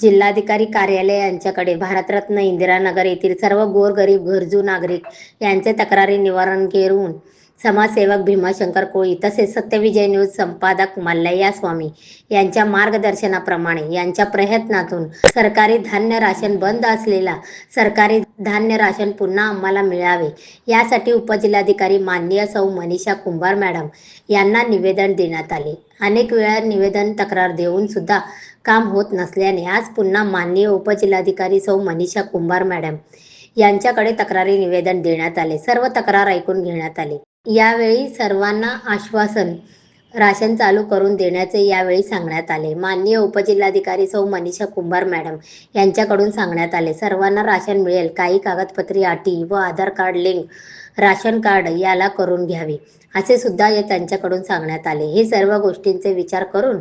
जिल्हाधिकारी कार्यालय यांच्याकडे भारतरत्न इंदिरानगर येथील सर्व गोरगरीब गरजू नागरिक यांचे तक्रारी निवारण करून समाजसेवक भीमाशंकर कोळी तसेच सत्यविजय न्यूज संपादक मल्लय्या स्वामी यांच्या मार्गदर्शनाप्रमाणे यांच्या प्रयत्नातून सरकारी धान्य राशन बंद असलेला सरकारी धान्य राशन पुन्हा आम्हाला मिळावे. यासाठी उपजिल्हाधिकारी माननीय सौ मनीषा कुंभार मॅडम यांना निवेदन देण्यात आले. अनेक वेळा निवेदन तक्रार देऊन सुद्धा काम होत नसल्याने आज पुन्हा माननीय उपजिल्हाधिकारी सौ मनीषा कुंभार मॅडम यांच्याकडे तक्रारी निवेदन देण्यात आले. सर्व तक्रार ऐकून घेण्यात आली. यावेळी सर्वांना आश्वासन राशन चालू करून देण्याचे यावेळी सांगण्यात आले. माननीय उपजिल्हाधिकारी सौ मनीषा कुंभार मॅडम यांच्याकडून सांगण्यात आले. सर्वांना राशन मिळेल. काही कागदपत्रे अटी व Aadhaar card link ration card याला करून घ्यावे असे सुद्धा या त्यांच्याकडून सांगण्यात आले. हे सर्व गोष्टींचे विचार करून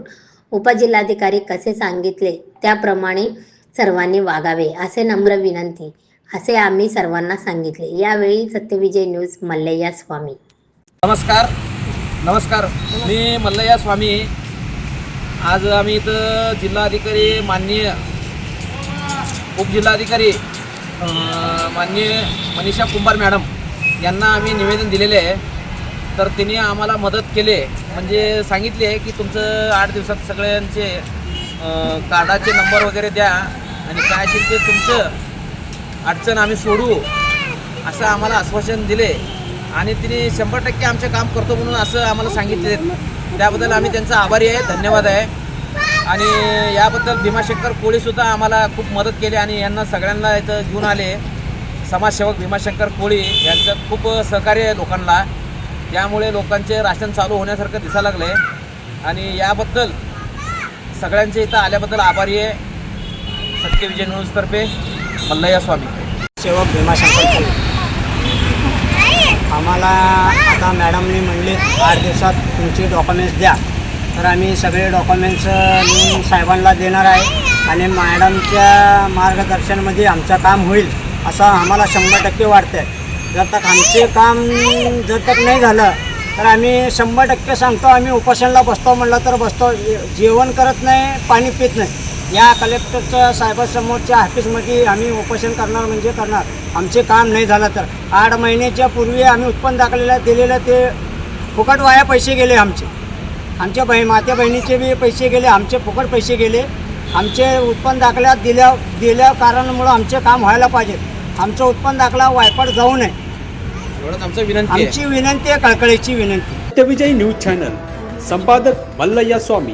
उपजिल्हाधिकारी कसे सांगितले त्याप्रमाणे सर्वांनी वागावे असे नम्र विनंती असे आम्ही सर्वांना सांगितले. यावेळी सत्यविजय न्यूज मल्लय्या स्वामी. नमस्कार. नमस्कार. मी मल्लय्या स्वामी. आज आम्ही इथं जिल्हाधिकारी माननीय उपजिल्हाधिकारी माननीय मनीषा कुंभार मॅडम यांना आम्ही निवेदन दिलेले आहे. तर त्यांनी आम्हाला मदत केली म्हणजे सांगितले की तुमचं आठ दिवसात सगळ्यांचे कार्डाचे नंबर वगैरे द्या आणि काय असेल ते तुमचं अडचण आम्ही सोडू असं आम्हाला आश्वासन दिले. आणि तिने शंभर टक्के आमचे काम करतो म्हणून असं आम्हाला सांगितले. त्याबद्दल आम्ही त्यांचा आभारी आहे धन्यवाद आहे. आणि याबद्दल भीमाशंकर कोळीसुद्धा आम्हाला खूप मदत केली आणि यांना सगळ्यांना इथं घेऊन आले. समाजसेवक भीमाशंकर कोळी यांचं खूप सहकार्य आहे लोकांना. त्यामुळे लोकांचे राशन चालू होण्यासारखं दिसायला लागलं आहे आणि याबद्दल सगळ्यांचे इथं आल्याबद्दल आभारी आहे. सत्यविजय न्यूजतर्फे मल्लय्या स्वामी सेवक भीमाशंकर कोळी. आम्हाला आता मॅडमने म्हणले आठ दिवसात तुमचे डॉक्युमेंट्स द्या. तर आम्ही सगळे डॉक्युमेंट्स मी साहेबांना देणार आहे आणि मॅडमच्या मार्गदर्शनमध्ये आमचं काम होईल असं आम्हाला शंभर टक्के वाटतं आहे जर तक आमचे काम जर तक नाही झालं तर आम्ही शंभर टक्के सांगतो आम्ही उपोषणला बसतो म्हणलं तर बसतो. जेवण करत नाही पाणी पित नाही. या कलेक्टरच्या साहेबासमोरच्या ऑफिसमध्ये आम्ही उपोषण करणार म्हणजे करणार. आमचे काम नाही झालं तर. आठ महिन्याच्या पूर्वी आम्ही उत्पन्न दाखलेलं दिलेलं ते फुकट वाया पैसे गेले आमचे. आमच्या बहीण मात्या बहिणीचे बी पैसे गेले आमचे फुकट पैसे गेले. आमचे उत्पन्न दाखल्यात दिल्या दिल्या कारणामुळं आमचे काम व्हायला पाहिजे. आमचं उत्पन्न दाखला वायपट जाऊ नये. आमचं विनंती आहे. आमची विनंती आहे कळकळीची विनंती सत्यविजय न्यूज चॅनल. संपादक मल्लय्या स्वामी.